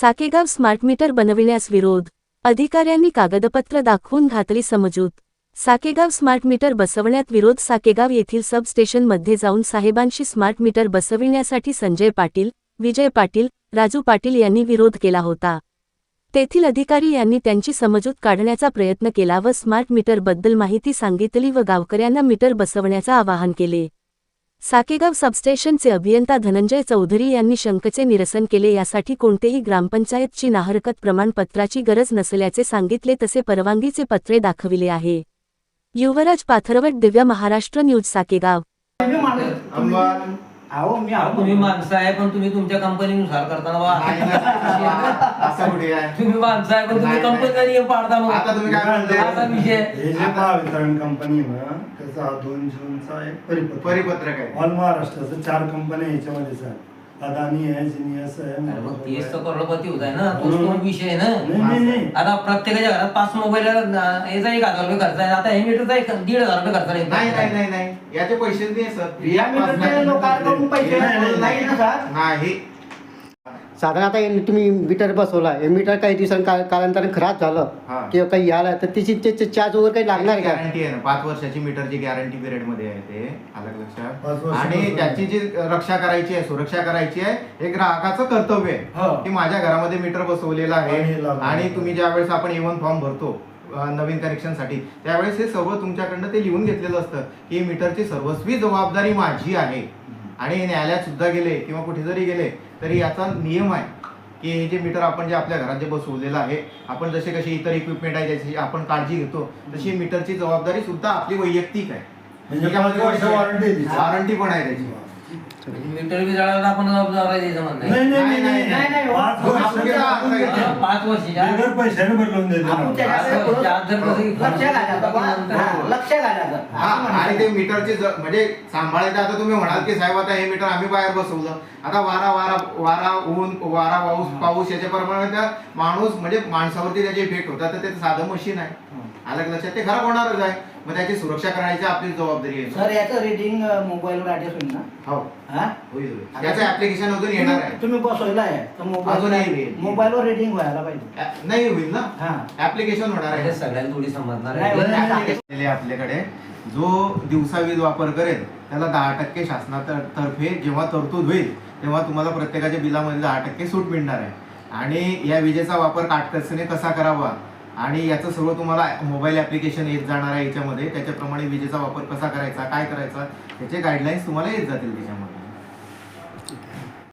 Sakegaon smart meter बनविण्यास विरोध. अधिकाऱ्यांनी कागदपत्र दाखवून घातली समजूत. साकेगाव स्मार्ट मीटर बसवण्यात विरोध साकेगाव येथील सबस्टेशनमध्ये जाऊन साहेबांशी स्मार्ट मीटर बसविण्यासाठी संजय पाटील विजय पाटील राजू पाटील यांनी विरोध केला होता. तेथील अधिकारी यांनी त्यांची समजूत काढण्याचा प्रयत्न केला व स्मार्ट मीटरबद्दल माहिती सांगितली व गावकऱ्यांना मीटर बसवण्याचं आवाहन केले. साकेगाव सबस्टेशनचे अभियंता धनंजय चौधरी यांनी शंकेचे निरसन केले यासाठी कोणतेही ग्रामपंचायतची नाहरकत प्रमाणपत्राची गरज नसल्याचे सांगितले तसे परवानगीचे पत्रे दाखविले आहे युवराज पाथरवट दिव्य महाराष्ट्र न्यूज साकेगाव. अहो मी अहो, तुम्ही माणसं आहे पण तुम्ही तुमच्या कंपनीनुसार करताना नाही, नाही. असं कुठे आहे? तुम्ही माणसं आहे पण तुम्ही नाही, नाही. कंपनीचा नियम पाडता मग. आता तुम्ही काय विषय. हे जे महावितरण कंपनी आहे ना त्याचा हा दोन जूनचा एक परिपत्र परिपत्रक आहे. ऑल महाराष्ट्राचं चार कंपन्या याच्यामध्येच आहे. अदानी आहे जिनियस आहे अरे मग तेच तर करोडपती होत आहे ना तोच. तो विषय आहे ना नाही नाही आता प्रत्येकाच्या घरात पाच मोबाईल याचा एक हजार रुपये खर्च आहे आता हे मीटरचा एक दीड हजार रुपये खर्च नाही नाही नाही नाही याचे पैसे नाही सर या मीटरचे लोकांकडून पैसे नाही, नाही, नाही ना सर नाही साधारण आता तुम्ही मीटर बसवला हे मीटर काही दिवसांनी का- कालांतराने खराब हा. झालं किंवा काही आलं तर त्याची त्याचे चार्ज वगैरे काही लागणार आहे का? गॅरंटी आहे ना. पाच वर्षाची मीटरची गॅरंटी पिरियडमध्ये आहे ते. आलं का पाच लक्षात वर्ष आणि. त्याची जी रक्षा करायची आहे सुरक्षा करायची आहे हे ग्राहकाचं कर्तव्य हो. आहे की माझ्या घरामध्ये मीटर बसवलेलं आहे आणि तुम्ही ज्या वेळेस आपण एवन फॉर्म भरतो अं, नवीन कनेक्शनसाठी त्यावेळेस हे सर्व तुमच्याकडनं ते लिहून घेतलेलं असतं की मीटरची सर्वस्वी जबाबदारी माझी आहे. आणि न्यायालयात सुद्धा गेले किंवा कुठे जरी गेले तरी याचा नियम आहे की हे जे मीटर आपण जे आपल्या घरात जे बसवलेलं आहे आपण जसे कसे इतर इक्विपमेंट आहे ज्याची आपण काळजी घेतो तशी मीटरची जबाबदारी सुद्धा आपली वैयक्तिक आहे. म्हणजे पाच वर्ष warranty आहे तिची. वॉरंटी पण आहे त्याची. मीटर बी आपण जबाबदार आहे. पाच हो, वर्षीच्या बिगर पैशाने बदलून आपण. हा, हा. आणि ते मीटरचे ज- म्हणजे सांभाळायचं आता तुम्ही म्हणाल की साहेब आता हे मीटर आम्ही बाहेर बसवलं. आता वारा वारा वारा ऊन वारा पाऊस पाऊस याच्या प्रमाणे त्या माणूस म्हणजे माणसावरती त्याचे इफेक्ट होतात तर ते साधं मशीन आहे. आलं का लक्षात? ते खराब होणारच आहे. मग त्याची सुरक्षा करायची आपली जबाबदारी आहे. सर याचं रिडिंग मोबाईलवर ऍडजस्ट होईल ना? हो. हो? होईल होईल. याचं ऍप्लिकेशन अजून येणार आहे. तुम्ही- बसवलं आहे तर अजून मोबाईल नाही येईल. मोबाईलवर रिडिंग व्हायला पाहिजे. नाही होईल ना? हा. ऍप्लिकेशन होणार हे आहे सगळ्यांना थोडी समजणार नाही, आहे नाही. application आपल्याकडे. जो दिवसा वीज वापर करेल त्याला दहा टक्के शासनातर्फे जेव्हा तरतूद होईल तेव्हा तुम्हाला प्रत्येकाच्या बिलामध्ये दहा टक्के सूट मिळणार आहे. आणि या विजेचा वापर काटकसरीने कसा करावा? आणि याचं सर्व तुम्हाला मोबाईल ऍप्लिकेशन येत जाणार आहे याच्यामध्ये. त्याच्याप्रमाणे विजेचा वापर कसा करायचा काय करायचा त्याचे गाईडलाईन्स तुम्हाला येत जातील त्याच्यामध्ये.